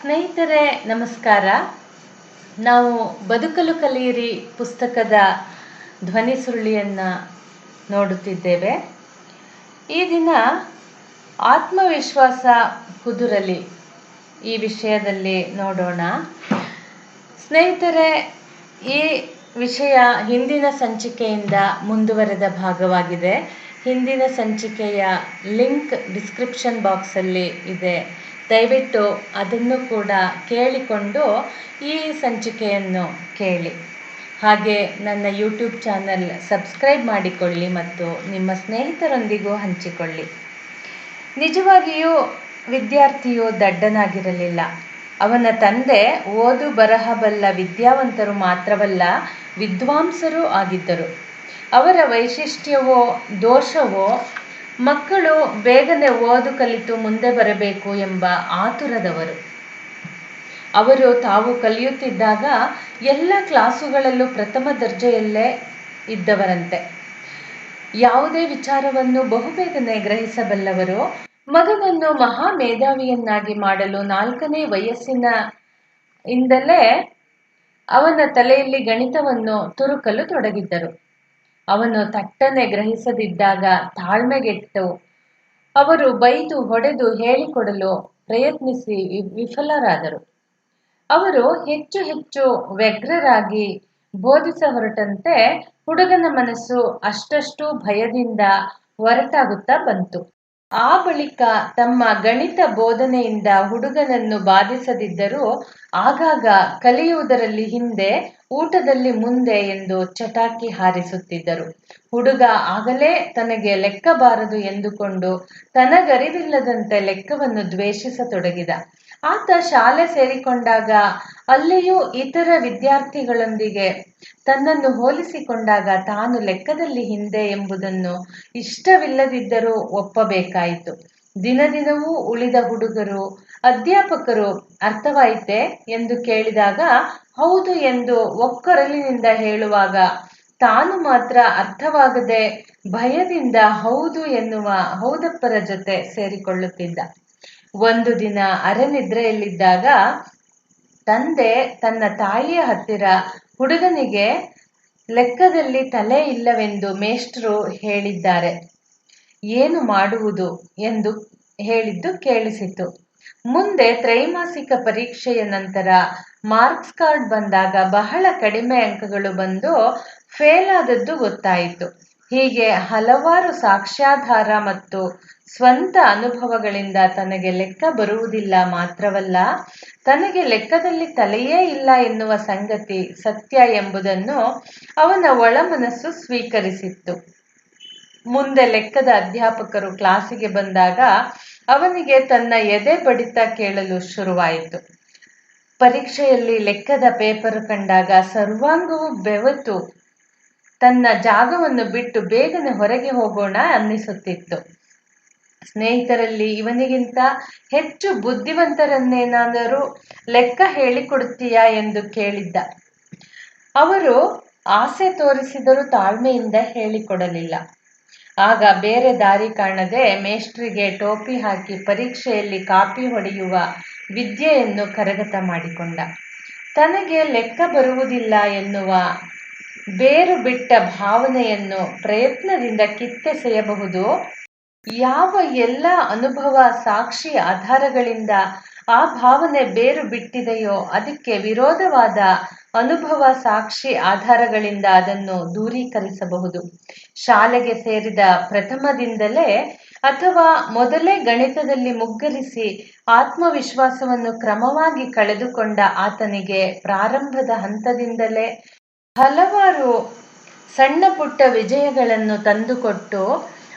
ಸ್ನೇಹಿತರೆ, ನಮಸ್ಕಾರ. ನಾವು ಬದುಕಲು ಕಲಿಯಿರಿ ಪುಸ್ತಕದ ಧ್ವನಿ ಸುರುಳಿಯನ್ನು ನೋಡುತ್ತಿದ್ದೇವೆ. ಈ ದಿನ ಆತ್ಮವಿಶ್ವಾಸ ಕುದುರಲಿ ಈ ವಿಷಯದಲ್ಲಿ ನೋಡೋಣ. ಸ್ನೇಹಿತರೆ, ಈ ವಿಷಯ ಹಿಂದಿನ ಸಂಚಿಕೆಯಿಂದ ಮುಂದುವರೆದ ಭಾಗವಾಗಿದೆ. ಹಿಂದಿನ ಸಂಚಿಕೆಯ ಲಿಂಕ್ ಡಿಸ್ಕ್ರಿಪ್ಷನ್ ಬಾಕ್ಸಲ್ಲಿ ಇದೆ. ದಯವಿಟ್ಟು ಅದನ್ನು ಕೂಡ ಕೇಳಿಕೊಂಡು ಈ ಸಂಚಿಕೆಯನ್ನು ಕೇಳಿ. ಹಾಗೆ ನನ್ನ ಯೂಟ್ಯೂಬ್ ಚಾನಲ್ ಸಬ್ಸ್ಕ್ರೈಬ್ ಮಾಡಿಕೊಳ್ಳಿ ಮತ್ತು ನಿಮ್ಮ ಸ್ನೇಹಿತರೊಂದಿಗೂ ಹಂಚಿಕೊಳ್ಳಿ. ನಿಜವಾಗಿಯೂ ವಿದ್ಯಾರ್ಥಿಯು ದಡ್ಡನಾಗಿರಲಿಲ್ಲ. ಅವನ ತಂದೆ ಓದು ಬರಹ ಬಲ್ಲ ವಿದ್ಯಾವಂತರು ಮಾತ್ರವಲ್ಲ, ವಿದ್ವಾಂಸರೂ ಆಗಿದ್ದರು. ಅವರ ವೈಶಿಷ್ಟ್ಯವೋ, ದೋಷವೋ ಮಕ್ಕಳು ಬೇಗನೆ ಓದು ಕಲಿತು ಮುಂದೆ ಬರಬೇಕು ಎಂಬ ಆತುರದವರು. ಅವರು ತಾವು ಕಲಿಯುತ್ತಿದ್ದಾಗ ಎಲ್ಲ ಕ್ಲಾಸುಗಳಲ್ಲೂ ಪ್ರಥಮ ದರ್ಜೆಯಲ್ಲೇ ಇದ್ದವರಂತೆ. ಯಾವುದೇ ವಿಚಾರವನ್ನು ಬಹುಬೇಗನೆ ಗ್ರಹಿಸಬಲ್ಲವರು ಮಗನನ್ನು ಮಹಾ ಮೇಧಾವಿಯನ್ನಾಗಿ ಮಾಡಲು ನಾಲ್ಕನೇ ವಯಸ್ಸಿನ ಇಂದಲೇ ಅವನ ತಲೆಯಲ್ಲಿ ಗಣಿತವನ್ನು ತುರುಕಲು ತೊಡಗಿದ್ದರು. ಅವನು ತಟ್ಟನೆ ಗ್ರಹಿಸದಿದ್ದಾಗ ತಾಳ್ಮೆಗೆಟ್ಟು ಅವರು ಬೈದು ಹೊಡೆದು ಹೇಳಿಕೊಡಲು ಪ್ರಯತ್ನಿಸಿ ವಿಫಲರಾದರು. ಅವರು ಹೆಚ್ಚು ಹೆಚ್ಚು ವ್ಯಗ್ರರಾಗಿ ಬೋಧಿಸ ಹೊರಟಂತೆ ಹುಡುಗನ ಮನಸ್ಸು ಅಷ್ಟಷ್ಟು ಭಯದಿಂದ ಹೊರಟಾಗುತ್ತಾ ಬಂತು. ಆ ಬಳಿಕ ತಮ್ಮ ಗಣಿತ ಬೋಧನೆಯಿಂದ ಹುಡುಗನನ್ನು ಬಾಧಿಸದಿದ್ದರೂ ಆಗಾಗ ಕಲಿಯುವುದರಲ್ಲಿ ಹಿಂದೆ, ಊಟದಲ್ಲಿ ಮುಂದೆ ಎಂದು ಚಟಾಕಿ ಹಾರಿಸುತ್ತಿದ್ದರು. ಹುಡುಗ ಆಗಲೇ ತನಗೆ ಲೆಕ್ಕ ಬಾರದು ಎಂದುಕೊಂಡು ತನಗರಿವಿಲ್ಲದಂತೆ ಲೆಕ್ಕವನ್ನು ದ್ವೇಷಿಸತೊಡಗಿದ. ಆತ ಶಾಲೆ ಸೇರಿಕೊಂಡಾಗ ಅಲ್ಲಿಯೂ ಇತರ ವಿದ್ಯಾರ್ಥಿಗಳೊಂದಿಗೆ ತನ್ನನ್ನು ಹೋಲಿಸಿಕೊಂಡಾಗ ತಾನು ಲೆಕ್ಕದಲ್ಲಿ ಹಿಂದೆ ಎಂಬುದನ್ನು ಇಷ್ಟವಿಲ್ಲದಿದ್ದರೂ ಒಪ್ಪಬೇಕಾಯಿತು. ದಿನ ದಿನವೂ ಉಳಿದ ಹುಡುಗರು ಅಧ್ಯಾಪಕರು ಅರ್ಥವಾಯಿತೆ ಎಂದು ಕೇಳಿದಾಗ, ಹೌದು ಎಂದು ಒಕ್ಕರಲಿನಿಂದ ಹೇಳುವಾಗ, ತಾನು ಮಾತ್ರ ಅರ್ಥವಾಗದೆ ಭಯದಿಂದ ಹೌದು ಎನ್ನುವ ಹೌದಪ್ಪರ ಜೊತೆ ಸೇರಿಕೊಳ್ಳುತ್ತಿದ್ದ. ಒಂದು ದಿನ ಅರೆನಿದ್ರೆಯಲ್ಲಿದ್ದಾಗ, ತಂದೆ ತನ್ನ ತಾಯಿಯ ಹತ್ತಿರ, ಹುಡುಗನಿಗೆ ಲೆಕ್ಕದಲ್ಲಿ ತಲೆ ಇಲ್ಲವೆಂದು ಮೇಷ್ಟ್ರು ಹೇಳಿದ್ದಾರೆ. ಏನು ಮಾಡುವುದು? ಎಂದು ಹೇಳಿದ್ದು ಕೇಳಿಸಿತು. ಮುಂದೆ ತ್ರೈಮಾಸಿಕ ಪರೀಕ್ಷೆಯ ನಂತರ ಮಾರ್ಕ್ಸ್ ಕಾರ್ಡ್ ಬಂದಾಗ ಬಹಳ ಕಡಿಮೆ ಅಂಕಗಳು ಬಂದು ಫೇಲ್ ಆದದ್ದು ಗೊತ್ತಾಯಿತು. ಹೀಗೆ ಹಲವಾರು ಸಾಕ್ಷ್ಯಾಧಾರ ಮತ್ತು ಸ್ವಂತ ಅನುಭವಗಳಿಂದ ತನಗೆ ಲೆಕ್ಕ ಬರುವುದಿಲ್ಲ ಮಾತ್ರವಲ್ಲ, ತನಗೆ ಲೆಕ್ಕದಲ್ಲಿ ತಲೆಯೇ ಇಲ್ಲ ಎನ್ನುವ ಸಂಗತಿ ಸತ್ಯ ಎಂಬುದನ್ನು ಅವನ ಒಳಮನಸ್ಸು ಸ್ವೀಕರಿಸಿತ್ತು. ಮುಂದೆ ಲೆಕ್ಕದ ಅಧ್ಯಾಪಕರು ಕ್ಲಾಸಿಗೆ ಬಂದಾಗ ಅವನಿಗೆ ತನ್ನ ಎದೆ ಬಡಿತ ಕೇಳಲು ಶುರುವಾಯಿತು. ಪರೀಕ್ಷೆಯಲ್ಲಿ ಲೆಕ್ಕದ ಪೇಪರ್ ಕಂಡಾಗ ಸರ್ವಾಂಗವು ಬೆವತು. ತನ್ನ ಜಾಗವನ್ನು ಬಿಟ್ಟು ಬೇಗನೆ ಹೊರಗೆ ಹೋಗೋಣ ಅನ್ನಿಸುತ್ತಿತ್ತು. ಸ್ನೇಹಿತರಲ್ಲಿ ಇವನಿಗಿಂತ ಹೆಚ್ಚು ಬುದ್ಧಿವಂತರನ್ನೇನಾದರೂ ಲೆಕ್ಕ ಹೇಳಿಕೊಡುತ್ತೀಯಾ ಎಂದು ಕೇಳಿದ್ದ. ಅವರು ಆಸೆ ತೋರಿಸಿದರೂ ತಾಳ್ಮೆಯಿಂದ ಹೇಳಿಕೊಡಲಿಲ್ಲ. ಆಗ ಬೇರೆ ದಾರಿ ಕಾಣದೆ ಮೇಷ್ಟ್ರಿಗೆ ಟೋಪಿ ಹಾಕಿ ಪರೀಕ್ಷೆಯಲ್ಲಿ ಕಾಪಿ ಹೊಡೆಯುವ ವಿದ್ಯೆಯನ್ನು ಕರಗತ ಮಾಡಿಕೊಂಡ. ತನಗೆ ಲೆಕ್ಕ ಬರುವುದಿಲ್ಲ ಎನ್ನುವ ಬೇರು ಬಿಟ್ಟ ಭಾವನೆಯನ್ನು ಪ್ರಯತ್ನದಿಂದ ಕಿತ್ತೆಸೆಯಬಹುದು. ಯಾವ ಎಲ್ಲ ಅನುಭವ ಸಾಕ್ಷಿ ಆಧಾರಗಳಿಂದ ಆ ಭಾವನೆ ಬೇರು ಬಿಟ್ಟಿದೆಯೋ ಅದಕ್ಕೆ ವಿರೋಧವಾದ ಅನುಭವ ಸಾಕ್ಷಿ ಆಧಾರಗಳಿಂದ ಅದನ್ನು ದೂರೀಕರಿಸಬಹುದು. ಶಾಲೆಗೆ ಸೇರಿದ ಪ್ರಥಮದಿಂದಲೇ ಅಥವಾ ಮೊದಲೇ ಗಣಿತದಲ್ಲಿ ಮುಗ್ಗರಿಸಿ ಆತ್ಮವಿಶ್ವಾಸವನ್ನು ಕ್ರಮವಾಗಿ ಕಳೆದುಕೊಂಡ ಆತನಿಗೆ ಪ್ರಾರಂಭದ ಹಂತದಿಂದಲೇ ಹಲವಾರು ಸಣ್ಣ ಪುಟ್ಟ ವಿಜಯಗಳನ್ನು ತಂದುಕೊಟ್ಟು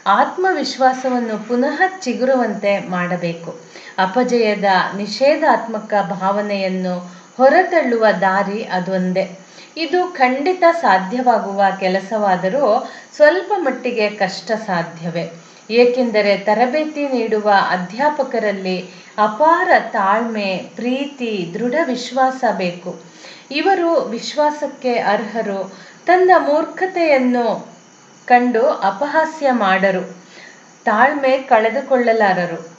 ಆತ್ಮವಿಶ್ವಾಸವನ್ನು ಪುನಃ ಚಿಗುರುವಂತೆ ಮಾಡಬೇಕು. ಅಪಜಯದ ನಿಷೇಧಾತ್ಮಕ ಭಾವನೆಯನ್ನು ಹೊರತಳ್ಳುವ ದಾರಿ ಅದೊಂದೇ. ಇದು ಖಂಡಿತ ಸಾಧ್ಯವಾಗುವ ಕೆಲಸವಾದರೂ ಸ್ವಲ್ಪ ಮಟ್ಟಿಗೆ ಕಷ್ಟ ಸಾಧ್ಯವೇ. ಏಕೆಂದರೆ ತರಬೇತಿ ನೀಡುವ ಅಧ್ಯಾಪಕರಲ್ಲಿ ಅಪಾರ ತಾಳ್ಮೆ, ಪ್ರೀತಿ, ದೃಢ ವಿಶ್ವಾಸ ಬೇಕು. ಇವರು ವಿಶ್ವಾಸಕ್ಕೆ ಅರ್ಹರು. ತನ್ನ ಮೂರ್ಖತೆಯನ್ನು ಕಂಡು ಅಪಹಾಸ್ಯ ಮಾಡರು. ತಾಳ್ಮೆ ಕಳೆದುಕೊಳ್ಳಲಾರರು.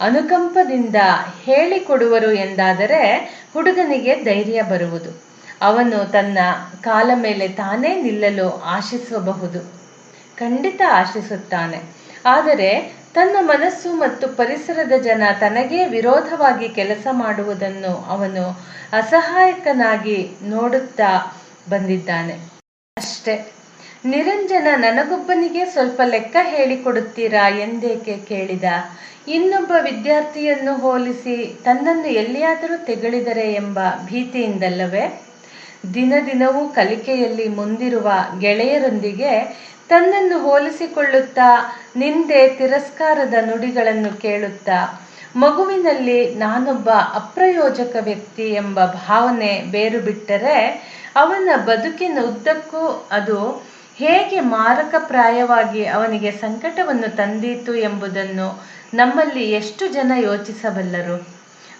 ಅನುಕಂಪದಿಂದ ಹೇಳಿಕೊಡುವರು ಎಂದಾದರೆ ಹುಡುಗನಿಗೆ ಧೈರ್ಯ ಬರುವುದು. ಅವನು ತನ್ನ ಕಾಲ ಮೇಲೆ ತಾನೇ ನಿಲ್ಲಲು ಆಶಿಸಬಹುದು. ಖಂಡಿತ ಆಶಿಸುತ್ತಾನೆ. ಆದರೆ ತನ್ನ ಮನಸ್ಸು ಮತ್ತು ಪರಿಸರದ ಜನ ತನಗೇ ವಿರೋಧವಾಗಿ ಕೆಲಸ ಮಾಡುವುದನ್ನು ಅವನು ಅಸಹಾಯಕನಾಗಿ ನೋಡುತ್ತಾ ಬಂದಿದ್ದಾನೆ. ಅಷ್ಟೇ. ನಿರಂಜನ, ನನಗೊಬ್ಬನಿಗೆ ಸ್ವಲ್ಪ ಲೆಕ್ಕ ಹೇಳಿಕೊಡುತ್ತೀರಾ ಎಂದೇಕೆ ಕೇಳಿದ. ಇನ್ನೊಬ್ಬ ವಿದ್ಯಾರ್ಥಿಯನ್ನು ಹೋಲಿಸಿ ತನ್ನನ್ನು ಎಲ್ಲಿಯಾದರೂ ತೆಗಳಿದರೆ ಎಂಬ ಭೀತಿಯಿಂದಲ್ಲವೇ. ದಿನ ದಿನವೂ ಕಲಿಕೆಯಲ್ಲಿ ಮುಂದಿರುವ ಗೆಳೆಯರೊಂದಿಗೆ ತನ್ನನ್ನು ಹೋಲಿಸಿಕೊಳ್ಳುತ್ತಾ ನಿಂದೆ ತಿರಸ್ಕಾರದ ನುಡಿಗಳನ್ನು ಕೇಳುತ್ತಾ, ಮಗುವಿನಲ್ಲಿ ನಾನೊಬ್ಬ ಅಪ್ರಯೋಜಕ ವ್ಯಕ್ತಿ ಎಂಬ ಭಾವನೆ ಬೇರು ಬಿಟ್ಟರೆ ಅವನ ಬದುಕಿನ ಉದ್ದಕ್ಕೂ ಅದು ಹೇಗೆ ಮಾರಕಪ್ರಾಯವಾಗಿ ಅವನಿಗೆ ಸಂಕಟವನ್ನು ತಂದೀತು ಎಂಬುದನ್ನು ನಮ್ಮಲ್ಲಿ ಎಷ್ಟು ಜನ ಯೋಚಿಸಬಲ್ಲರು?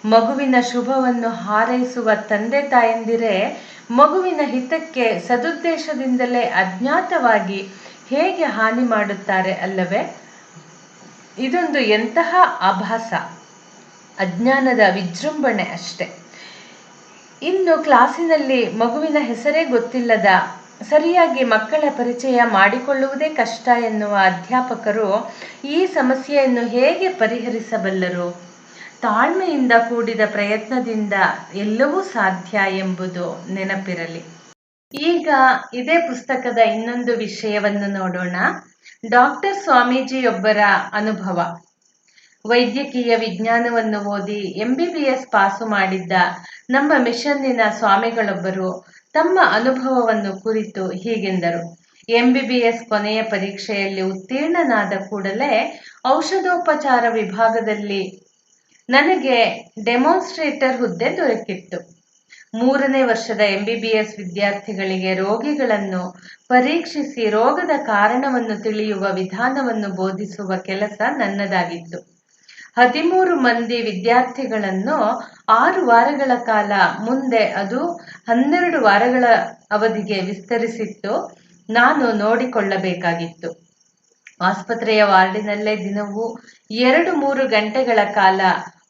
ಮಗುವಿನ ಶುಭವನ್ನು ಹಾರೈಸುವ ತಂದೆ ತಾಯಂದಿರೇ, ಮಗುವಿನ ಹಿತಕ್ಕೆ ಸದುದ್ದೇಶದಿಂದಲೇ ಅಜ್ಞಾತವಾಗಿ ಹೇಗೆ ಹಾನಿ ಮಾಡುತ್ತಾರೆ ಅಲ್ಲವೇ? ಇದೊಂದು ಎಂತಹ ಆಭಾಸ ಅಜ್ಞಾನದ ವಿಜೃಂಭಣೆ ಅಷ್ಟೆ. ಇನ್ನು ಕ್ಲಾಸಿನಲ್ಲಿ ಮಗುವಿನ ಹೆಸರೇ ಗೊತ್ತಿಲ್ಲದ ಸರಿಯಾಗಿ ಮಕ್ಕಳ ಪರಿಚಯ ಮಾಡಿಕೊಳ್ಳುವುದೇ ಕಷ್ಟ ಎನ್ನುವ ಅಧ್ಯಾಪಕರು ಈ ಸಮಸ್ಯೆಯನ್ನು ಹೇಗೆ ಪರಿಹರಿಸಬಲ್ಲರು? ತಾಳ್ಮೆಯಿಂದ ಕೂಡಿದ ಪ್ರಯತ್ನದಿಂದ ಎಲ್ಲವೂ ಸಾಧ್ಯ ಎಂಬುದು ನೆನಪಿರಲಿ. ಈಗ ಇದೇ ಪುಸ್ತಕದ ಇನ್ನೊಂದು ವಿಷಯವನ್ನು ನೋಡೋಣ. ಡಾಕ್ಟರ್ ಸ್ವಾಮೀಜಿಯೊಬ್ಬರ ಅನುಭವ. ವೈದ್ಯಕೀಯ ವಿಜ್ಞಾನವನ್ನು ಓದಿ ಎಂ ಬಿ ಬಿ ಪಾಸು ಮಾಡಿದ್ದ ನಮ್ಮ ಮಿಷನ್ನಿನ ಸ್ವಾಮಿಗಳೊಬ್ಬರು ತಮ್ಮ ಅನುಭವವನ್ನು ಕುರಿತು ಹೀಗೆಂದರು. ಎಂಬಿಬಿಎಸ್ ಕೊನೆಯ ಪರೀಕ್ಷೆಯಲ್ಲಿ ಉತ್ತೀರ್ಣನಾದ ಕೂಡಲೇ ಔಷಧೋಪಚಾರ ವಿಭಾಗದಲ್ಲಿ ನನಗೆ ಡೆಮಾನ್ಸ್ಟ್ರೇಟರ್ ಹುದ್ದೆ ದೊರಕಿತ್ತು. ಮೂರನೇ ವರ್ಷದ ಎಂಬಿಬಿಎಸ್ ವಿದ್ಯಾರ್ಥಿಗಳಿಗೆ ರೋಗಿಗಳನ್ನು ಪರೀಕ್ಷಿಸಿ ರೋಗದ ಕಾರಣವನ್ನು ತಿಳಿಯುವ ವಿಧಾನವನ್ನು ಬೋಧಿಸುವ ಕೆಲಸ ನನ್ನದಾಗಿತ್ತು. ಹದಿಮೂರು ಮಂದಿ ವಿದ್ಯಾರ್ಥಿಗಳನ್ನು ಆರು ವಾರಗಳ ಕಾಲ ಮುಂದೆ ಅದು ಹನ್ನೆರಡು ವಾರಗಳ ಅವಧಿಗೆ ವಿಸ್ತರಿಸಿತ್ತು. ನಾನು ನೋಡಿಕೊಳ್ಳಬೇಕಾಗಿತ್ತು. ಆಸ್ಪತ್ರೆಯ ವಾರ್ಡಿನಲ್ಲೇ ದಿನವೂ ಎರಡು ಮೂರು ಗಂಟೆಗಳ ಕಾಲ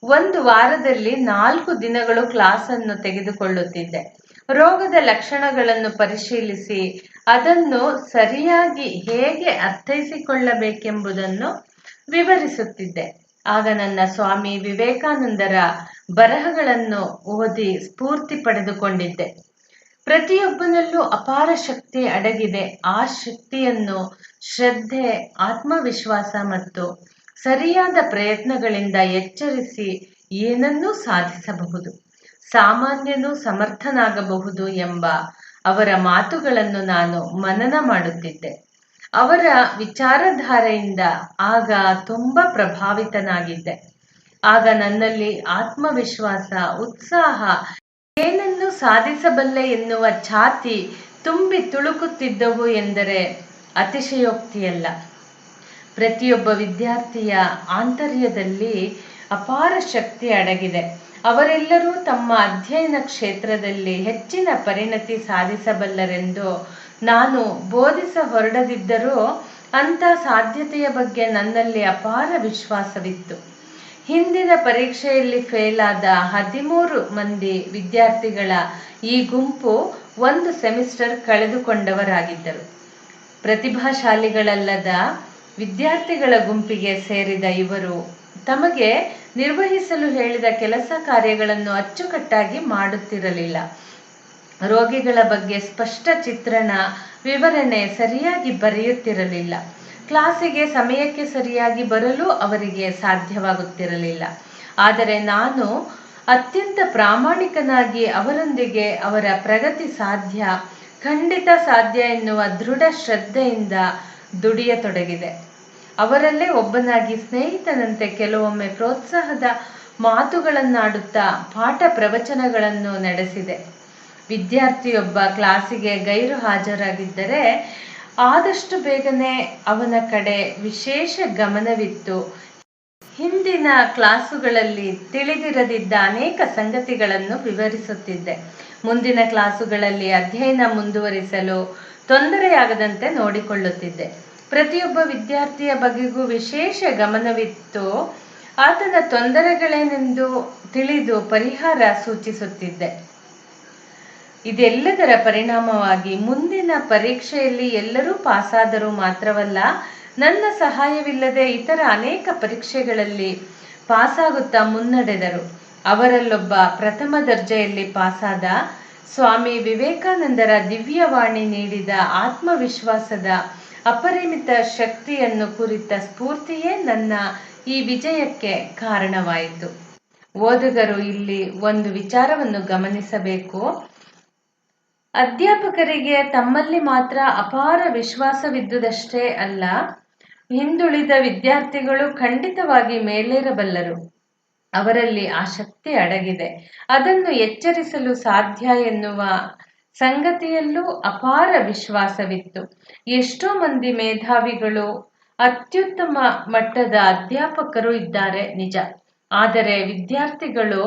ಒಂದು ವಾರದಲ್ಲಿ ನಾಲ್ಕು ದಿನಗಳು ಕ್ಲಾಸನ್ನು ತೆಗೆದುಕೊಳ್ಳುತ್ತಿದ್ದೆ. ರೋಗದ ಲಕ್ಷಣಗಳನ್ನು ಪರಿಶೀಲಿಸಿ ಅದನ್ನು ಸರಿಯಾಗಿ ಹೇಗೆ ಅರ್ಥೈಸಿಕೊಳ್ಳಬೇಕೆಂಬುದನ್ನು ವಿವರಿಸುತ್ತಿದ್ದೆ. ಆಗ ನನ್ನ ಸ್ವಾಮಿ ವಿವೇಕಾನಂದರ ಬರಹಗಳನ್ನು ಓದಿ ಸ್ಫೂರ್ತಿ ಪಡೆದುಕೊಂಡಿದ್ದೆ. ಪ್ರತಿಯೊಬ್ಬನಲ್ಲೂ ಅಪಾರ ಶಕ್ತಿ ಅಡಗಿದೆ. ಆ ಶಕ್ತಿಯನ್ನು ಶ್ರದ್ಧೆ, ಆತ್ಮವಿಶ್ವಾಸ ಮತ್ತು ಸರಿಯಾದ ಪ್ರಯತ್ನಗಳಿಂದ ಎಚ್ಚರಿಸಿ ಏನನ್ನೂ ಸಾಧಿಸಬಹುದು, ಸಾಮಾನ್ಯನೂ ಸಮರ್ಥನಾಗಬಹುದು ಎಂಬ ಅವರ ಮಾತುಗಳನ್ನು ನಾನು ಮನನ ಮಾಡುತ್ತಿದ್ದೆ. ಅವರ ವಿಚಾರಧಾರೆಯಿಂದ ಆಗ ತುಂಬ ಪ್ರಭಾವಿತನಾಗಿದ್ದೆ. ಆಗ ನನ್ನಲ್ಲಿ ಆತ್ಮವಿಶ್ವಾಸ, ಉತ್ಸಾಹ ಏನನ್ನು ಸಾಧಿಸಬಲ್ಲೆ ಎನ್ನುವ ಛಾತಿ ತುಂಬಿ ತುಳುಕುತ್ತಿದ್ದವು ಎಂದರೆ ಅತಿಶಯೋಕ್ತಿಯಲ್ಲ. ಪ್ರತಿಯೊಬ್ಬ ವಿದ್ಯಾರ್ಥಿಯ ಆಂತರ್ಯದಲ್ಲಿ ಅಪಾರ ಶಕ್ತಿ ಅಡಗಿದೆ. ಅವರೆಲ್ಲರೂ ತಮ್ಮ ಅಧ್ಯಯನ ಕ್ಷೇತ್ರದಲ್ಲಿ ಹೆಚ್ಚಿನ ಪರಿಣತಿ ಸಾಧಿಸಬಲ್ಲರೆಂದು ನಾನು ಬೋಧಿಸ ಹೊರಡದಿದ್ದರೂ ಅಂಥ ಸಾಧ್ಯತೆಯ ಬಗ್ಗೆ ನನ್ನಲ್ಲಿ ಅಪಾರ ವಿಶ್ವಾಸವಿತ್ತು. ಹಿಂದಿನ ಪರೀಕ್ಷೆಯಲ್ಲಿ ಫೇಲಾದ ಹದಿಮೂರು ಮಂದಿ ವಿದ್ಯಾರ್ಥಿಗಳ ಈ ಗುಂಪು ಒಂದು ಸೆಮಿಸ್ಟರ್ ಕಳೆದುಕೊಂಡವರಾಗಿದ್ದರು. ಪ್ರತಿಭಾಶಾಲಿಗಳಲ್ಲದ ವಿದ್ಯಾರ್ಥಿಗಳ ಗುಂಪಿಗೆ ಸೇರಿದ ಇವರು ತಮಗೆ ನಿರ್ವಹಿಸಲು ಹೇಳಿದ ಕೆಲಸ ಕಾರ್ಯಗಳನ್ನು ಅಚ್ಚುಕಟ್ಟಾಗಿ ಮಾಡುತ್ತಿರಲಿಲ್ಲ. ರೋಗಿಗಳ ಬಗ್ಗೆ ಸ್ಪಷ್ಟ ಚಿತ್ರಣ, ವಿವರಣೆ ಸರಿಯಾಗಿ ಬರೆಯುತ್ತಿರಲಿಲ್ಲ. ಕ್ಲಾಸಿಗೆ ಸಮಯಕ್ಕೆ ಸರಿಯಾಗಿ ಬರಲು ಅವರಿಗೆ ಸಾಧ್ಯವಾಗುತ್ತಿರಲಿಲ್ಲ. ಆದರೆ ನಾನು ಅತ್ಯಂತ ಪ್ರಾಮಾಣಿಕನಾಗಿ ಅವರೊಂದಿಗೆ ಅವರ ಪ್ರಗತಿ ಸಾಧ್ಯ, ಖಂಡಿತ ಸಾಧ್ಯ ಎನ್ನುವ ದೃಢ ಶ್ರದ್ಧೆಯಿಂದ ದುಡಿಯತೊಡಗಿದೆ. ಅವರಲ್ಲೇ ಒಬ್ಬನಾಗಿ ಸ್ನೇಹಿತನಂತೆ ಕೆಲವೊಮ್ಮೆ ಪ್ರೋತ್ಸಾಹದ ಮಾತುಗಳನ್ನಾಡುತ್ತಾ ಪಾಠ ಪ್ರವಚನಗಳನ್ನು ನಡೆಸಿದೆ. ವಿದ್ಯಾರ್ಥಿಯೊಬ್ಬ ಕ್ಲಾಸಿಗೆ ಗೈರು ಹಾಜರಾಗಿದ್ದರೆ ಆದಷ್ಟು ಬೇಗನೆ ಅವನ ಕಡೆ ವಿಶೇಷ ಗಮನವಿತ್ತು. ಹಿಂದಿನ ಕ್ಲಾಸುಗಳಲ್ಲಿ ತಿಳಿದಿರದಿದ್ದ ಅನೇಕ ಸಂಗತಿಗಳನ್ನು ವಿವರಿಸುತ್ತಿದ್ದೆ. ಮುಂದಿನ ಕ್ಲಾಸುಗಳಲ್ಲಿ ಅಧ್ಯಯನ ಮುಂದುವರಿಸಲು ತೊಂದರೆಯಾಗದಂತೆ ನೋಡಿಕೊಳ್ಳುತ್ತಿದ್ದೆ. ಪ್ರತಿಯೊಬ್ಬ ವಿದ್ಯಾರ್ಥಿಯ ಬಗೆಗೂ ವಿಶೇಷ ಗಮನವಿತ್ತು. ಆತನ ತೊಂದರೆಗಳೇನೆಂದು ತಿಳಿದು ಪರಿಹಾರ ಸೂಚಿಸುತ್ತಿದ್ದೆ. ಇದೆಲ್ಲದರ ಪರಿಣಾಮವಾಗಿ ಮುಂದಿನ ಪರೀಕ್ಷೆಯಲ್ಲಿ ಎಲ್ಲರೂ ಪಾಸಾದರೂ ಮಾತ್ರವಲ್ಲ, ನನ್ನ ಸಹಾಯವಿಲ್ಲದೆ ಇತರ ಅನೇಕ ಪರೀಕ್ಷೆಗಳಲ್ಲಿ ಪಾಸಾಗುತ್ತಾ ಮುನ್ನಡೆದರು. ಅವರಲ್ಲೊಬ್ಬ ಪ್ರಥಮ ದರ್ಜೆಯಲ್ಲಿ ಪಾಸಾದ ಸ್ವಾಮಿ ವಿವೇಕಾನಂದರ ದಿವ್ಯವಾಣಿ ನೀಡಿದ ಆತ್ಮವಿಶ್ವಾಸದ ಅಪರಿಮಿತ ಶಕ್ತಿಯನ್ನು ಕುರಿತ ಸ್ಫೂರ್ತಿಯೇ ನನ್ನ ಈ ವಿಜಯಕ್ಕೆ ಕಾರಣವಾಯಿತು. ಓದುಗರು ಇಲ್ಲಿ ಒಂದು ವಿಚಾರವನ್ನು ಗಮನಿಸಬೇಕು. ಅಧ್ಯಾಪಕರಿಗೆ ತಮ್ಮಲ್ಲಿ ಮಾತ್ರ ಅಪಾರ ವಿಶ್ವಾಸವಿದ್ದುದಷ್ಟೇ ಅಲ್ಲ, ಹಿಂದುಳಿದ ವಿದ್ಯಾರ್ಥಿಗಳು ಖಂಡಿತವಾಗಿ ಮೇಲೇರಬಲ್ಲರು. ಅವರಲ್ಲಿ ಆ ಶಕ್ತಿ ಅಡಗಿದೆ. ಅದನ್ನು ಎಚ್ಚರಿಸಲು ಸಾಧ್ಯ ಎನ್ನುವ ಸಂಗತಿಯಲ್ಲೂ ಅಪಾರ ವಿಶ್ವಾಸವಿತ್ತು. ಎಷ್ಟೋ ಮಂದಿ ಮೇಧಾವಿಗಳು ಅತ್ಯುತ್ತಮ ಮಟ್ಟದ ಅಧ್ಯಾಪಕರು ಇದ್ದಾರೆ ನಿಜ. ಆದರೆ ವಿದ್ಯಾರ್ಥಿಗಳು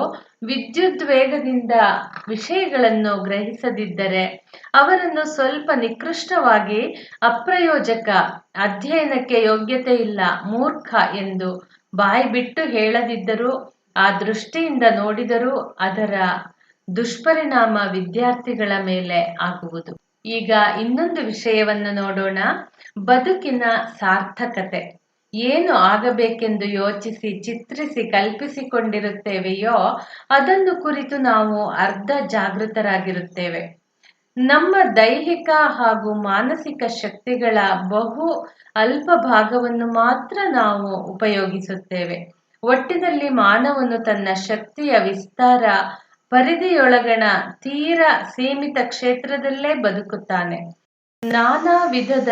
ವಿದ್ಯುತ್ ವೇಗದಿಂದ ವಿಷಯಗಳನ್ನು ಗ್ರಹಿಸದಿದ್ದರೆ ಅವರನ್ನು ಸ್ವಲ್ಪ ನಿಕೃಷ್ಟವಾಗಿ ಅಪ್ರಯೋಜಕ, ಅಧ್ಯಯನಕ್ಕೆ ಯೋಗ್ಯತೆ ಇಲ್ಲ, ಮೂರ್ಖ ಎಂದು ಬಾಯಿ ಬಿಟ್ಟು ಹೇಳದಿದ್ದರೂ, ಆ ದೃಷ್ಟಿಯಿಂದ ನೋಡಿದರೂ ಅದರ ದುಷ್ಪರಿಣಾಮ ವಿದ್ಯಾರ್ಥಿಗಳ ಮೇಲೆ ಆಗುವುದು. ಈಗ ಇನ್ನೊಂದು ವಿಷಯವನ್ನು ನೋಡೋಣ. ಬದುಕಿನ ಸಾರ್ಥಕತೆ. ಏನು ಆಗಬೇಕೆಂದು ಯೋಚಿಸಿ, ಚಿತ್ರಿಸಿ, ಕಲ್ಪಿಸಿಕೊಂಡಿರುತ್ತೇವೆಯೋ ಅದನ್ನು ಕುರಿತು ನಾವು ಅರ್ಧ ಜಾಗೃತರಾಗಿರುತ್ತೇವೆ. ನಮ್ಮ ದೈಹಿಕ ಹಾಗೂ ಮಾನಸಿಕ ಶಕ್ತಿಗಳ ಬಹು ಅಲ್ಪ ಭಾಗವನ್ನು ಮಾತ್ರ ನಾವು ಉಪಯೋಗಿಸುತ್ತೇವೆ. ಒಟ್ಟಿನಲ್ಲಿ ಮಾನವನು ತನ್ನ ಶಕ್ತಿಯ ವಿಸ್ತಾರ ಪರಿಧಿಯೊಳಗಣ ತೀರ ಸೀಮಿತ ಕ್ಷೇತ್ರದಲ್ಲೇ ಬದುಕುತ್ತಾನೆ. ನಾನಾ ವಿಧದ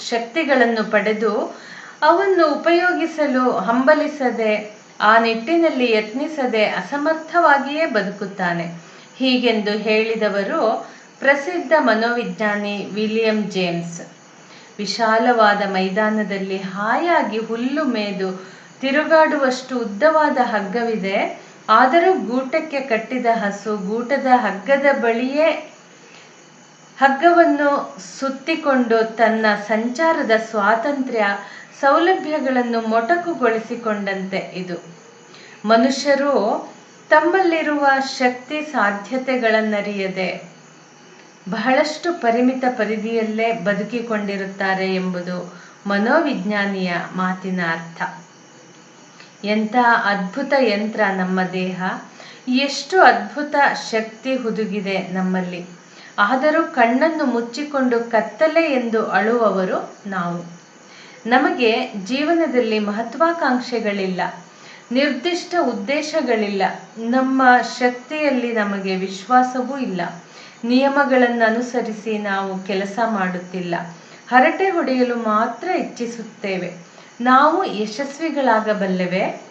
ಶಕ್ತಿಗಳನ್ನು ಪಡೆದು ಅವನ್ನು ಉಪಯೋಗಿಸಲು ಹಂಬಲಿಸದೆ, ಆ ನಿಟ್ಟಿನಲ್ಲಿ ಯತ್ನಿಸದೆ ಅಸಮರ್ಥವಾಗಿಯೇ ಬದುಕುತ್ತಾನೆ. ಹೀಗೆಂದು ಹೇಳಿದವರು ಪ್ರಸಿದ್ಧ ಮನೋವಿಜ್ಞಾನಿ ವಿಲಿಯಂ ಜೇಮ್ಸ್. ವಿಶಾಲವಾದ ಮೈದಾನದಲ್ಲಿ ಹಾಯಾಗಿ ಹುಲ್ಲು ಮೇದು ತಿರುಗಾಡುವಷ್ಟು ಉದ್ದವಾದ ಹಗ್ಗವಿದೆ. ಆದರೂ ಗೂಟಕ್ಕೆ ಕಟ್ಟಿದ ಹಸು ಗೂಟದ ಹಗ್ಗದ ಬಳಿಯೇ ಹಗ್ಗವನ್ನು ಸುತ್ತಿಕೊಂಡು ತನ್ನ ಸಂಚಾರದ ಸ್ವಾತಂತ್ರ್ಯ ಸೌಲಭ್ಯಗಳನ್ನು ಮೊಟಕುಗೊಳಿಸಿಕೊಂಡಂತೆ ಇದು. ಮನುಷ್ಯರು ತಮ್ಮಲ್ಲಿರುವ ಶಕ್ತಿ ಸಾಧ್ಯತೆಗಳನ್ನರಿಯದೆ ಬಹಳಷ್ಟು ಪರಿಮಿತ ಪರಿಧಿಯಲ್ಲೇ ಬದುಕಿಕೊಂಡಿರುತ್ತಾರೆ ಎಂಬುದು ಮನೋವಿಜ್ಞಾನಿಯ ಮಾತಿನ ಅರ್ಥ. ಎಂಥ ಅದ್ಭುತ ಯಂತ್ರ ನಮ್ಮ ದೇಹ. ಎಷ್ಟು ಅದ್ಭುತ ಶಕ್ತಿ ಹುದುಗಿದೆ ನಮ್ಮಲ್ಲಿ. ಆದರೂ ಕಣ್ಣನ್ನು ಮುಚ್ಚಿಕೊಂಡು ಕತ್ತಲೆ ಎಂದು ಅಳುವವರು ನಾವು. ನಮಗೆ ಜೀವನದಲ್ಲಿ ಮಹತ್ವಾಕಾಂಕ್ಷೆಗಳಿಲ್ಲ. ನಿರ್ದಿಷ್ಟ ಉದ್ದೇಶಗಳಿಲ್ಲ. ನಮ್ಮ ಶಕ್ತಿಯಲ್ಲಿ ನಮಗೆ ವಿಶ್ವಾಸವೂ ಇಲ್ಲ. ನಿಯಮಗಳನ್ನು ಅನುಸರಿಸಿ ನಾವು ಕೆಲಸ ಮಾಡುತ್ತಿಲ್ಲ. ಹರಟೆ ಹೊಡೆಯಲು ಮಾತ್ರ ಇಚ್ಛಿಸುತ್ತೇವೆ. ನಾವು ಯಶಸ್ವಿಗಳಾಗಬಲ್ಲೆವೆ.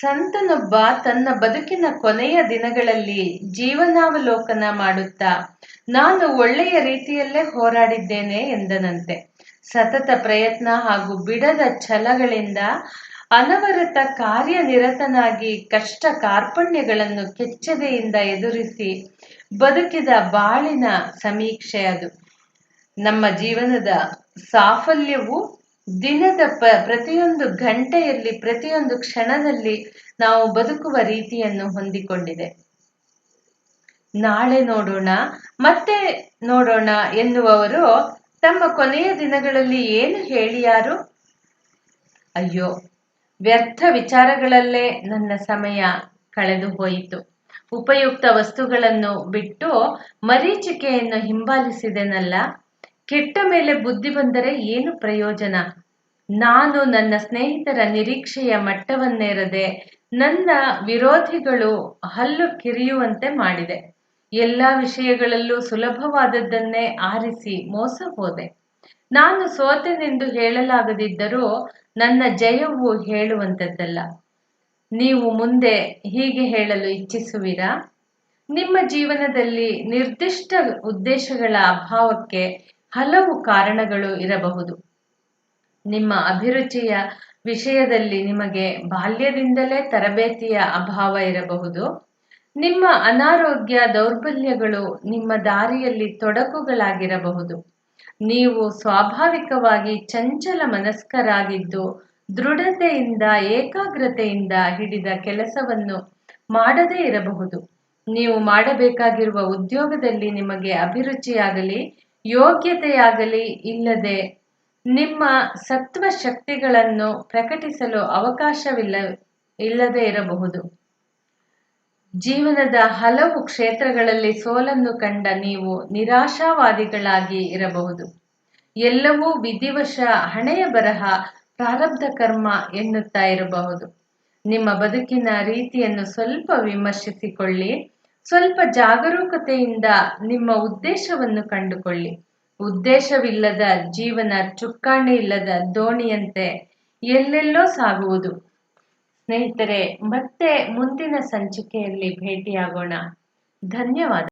ಸಂತನೊಬ್ಬ ತನ್ನ ಬದುಕಿನ ಕೊನೆಯ ದಿನಗಳಲ್ಲಿ ಜೀವನಾವಲೋಕನ ಮಾಡುತ್ತಾ ನಾನು ಒಳ್ಳೆಯ ರೀತಿಯಲ್ಲೇ ಹೋರಾಡಿದ್ದೇನೆ ಎಂದನಂತೆ. ಸತತ ಪ್ರಯತ್ನ ಹಾಗೂ ಬಿಡದ ಛಲಗಳಿಂದ ಅನವರತ ಕಾರ್ಯನಿರತನಾಗಿ ಕಷ್ಟ ಕಾರ್ಪಣ್ಯಗಳನ್ನು ಕೆಚ್ಚದೆಯಿಂದ ಎದುರಿಸಿ ಬದುಕಿದ ಬಾಳಿನ ಸಮೀಕ್ಷೆ ಅದು. ನಮ್ಮ ಜೀವನದ ಸಾಫಲ್ಯವು ದಿನದ ಪ, ಪ್ರತಿಯೊಂದು ಗಂಟೆಯಲ್ಲಿ, ಪ್ರತಿಯೊಂದು ಕ್ಷಣದಲ್ಲಿ ನಾವು ಬದುಕುವ ರೀತಿಯನ್ನು ಹೊಂದಿಕೊಂಡಿದೆ. ನಾಳೆ ನೋಡೋಣ, ಮತ್ತೆ ನೋಡೋಣ ಎನ್ನುವವರು ತಮ್ಮ ಕೊನೆಯ ದಿನಗಳಲ್ಲಿ ಏನು ಹೇಳಿಯಾರು ಅಯ್ಯೋ, ವ್ಯರ್ಥ ವಿಚಾರಗಳಲ್ಲೇ ನನ್ನ ಸಮಯ ಕಳೆದು ಹೋಯಿತು. ಉಪಯುಕ್ತ ವಸ್ತುಗಳನ್ನು ಬಿಟ್ಟು ಮರೀಚಿಕೆಯನ್ನು ಹಿಂಬಾಲಿಸಿದೆನಲ್ಲ? ಕೆಟ್ಟ ಮೇಲೆ ಬುದ್ಧಿ ಬಂದರೆ ಏನು ಪ್ರಯೋಜನ? ನಾನು ನನ್ನ ಸ್ನೇಹಿತರ ನಿರೀಕ್ಷೆಯ ಮಟ್ಟವನ್ನೇರದೆ ನನ್ನ ವಿರೋಧಿಗಳು ಹಲ್ಲು ಕಿರಿಯುವಂತೆ ಮಾಡಿದೆ. ಎಲ್ಲ ವಿಷಯಗಳಲ್ಲೂ ಸುಲಭವಾದದ್ದನ್ನೇ ಆರಿಸಿ ಮೋಸ ಹೋದೆ. ನಾನು ಸೋತೆನೆಂದು ಹೇಳಲಾಗದಿದ್ದರೂ ನನ್ನ ಜಯವು ಹೇಳುವಂಥದ್ದಲ್ಲ. ನೀವು ಮುಂದೆ ಹೀಗೆ ಹೇಳಲು ಇಚ್ಛಿಸುವಿರಾ? ನಿಮ್ಮ ಜೀವನದಲ್ಲಿ ನಿರ್ದಿಷ್ಟ ಉದ್ದೇಶಗಳ ಅಭಾವಕ್ಕೆ ಹಲವು ಕಾರಣಗಳು ಇರಬಹುದು. ನಿಮ್ಮ ಅಭಿರುಚಿಯ ವಿಷಯದಲ್ಲಿ ನಿಮಗೆ ಬಾಲ್ಯದಿಂದಲೇ ತರಬೇತಿಯ ಅಭಾವ ಇರಬಹುದು. ನಿಮ್ಮ ಅನಾರೋಗ್ಯ ದೌರ್ಬಲ್ಯಗಳು ನಿಮ್ಮ ದಾರಿಯಲ್ಲಿ ತೊಡಕುಗಳಾಗಿರಬಹುದು. ನೀವು ಸ್ವಾಭಾವಿಕವಾಗಿ ಚಂಚಲ ಮನಸ್ಕರಾಗಿದ್ದು, ದೃಢತೆಯಿಂದ, ಏಕಾಗ್ರತೆಯಿಂದ ಹಿಡಿದ ಕೆಲಸವನ್ನು ಮಾಡದೇ ಇರಬಹುದು. ನೀವು ಮಾಡಬೇಕಾಗಿರುವ ಉದ್ಯೋಗದಲ್ಲಿ ನಿಮಗೆ ಅಭಿರುಚಿಯಾಗಲಿ ಯೋಗ್ಯತೆಯಾಗಲಿ ಇಲ್ಲದೆ ನಿಮ್ಮ ಸತ್ವ ಶಕ್ತಿಗಳನ್ನು ಪ್ರಕಟಿಸಲು ಅವಕಾಶವಿಲ್ಲ, ಇಲ್ಲದೆ ಇರಬಹುದು. ಜೀವನದ ಹಲವು ಕ್ಷೇತ್ರಗಳಲ್ಲಿ ಸೋಲನ್ನು ಕಂಡ ನೀವು ನಿರಾಶಾವಾದಿಗಳಾಗಿ ಇರಬಹುದು. ಎಲ್ಲವೂ ವಿಧಿವಶ ಹಣೆಯ ಬರಹ, ಪ್ರಾರಬ್ಧ ಕರ್ಮ ಎನ್ನುತ್ತಾ ಇರಬಹುದು. ನಿಮ್ಮ ಬದುಕಿನ ರೀತಿಯನ್ನು ಸ್ವಲ್ಪ ವಿಮರ್ಶಿಸಿಕೊಳ್ಳಿ. ಸ್ವಲ್ಪ ಜಾಗರೂಕತೆಯಿಂದ ನಿಮ್ಮ ಉದ್ದೇಶವನ್ನು ಕಂಡುಕೊಳ್ಳಿ. ಉದ್ದೇಶವಿಲ್ಲದ ಜೀವನ ಚುಕ್ಕಾಣಿ ಇಲ್ಲದ ದೋಣಿಯಂತೆ ಎಲ್ಲೆಲ್ಲೋ ಸಾಗುವುದು. ಸ್ನೇಹಿತರೆ, ಮತ್ತೆ ಮುಂದಿನ ಸಂಚಿಕೆಯಲ್ಲಿ ಭೇಟಿಯಾಗೋಣ. ಧನ್ಯವಾದ.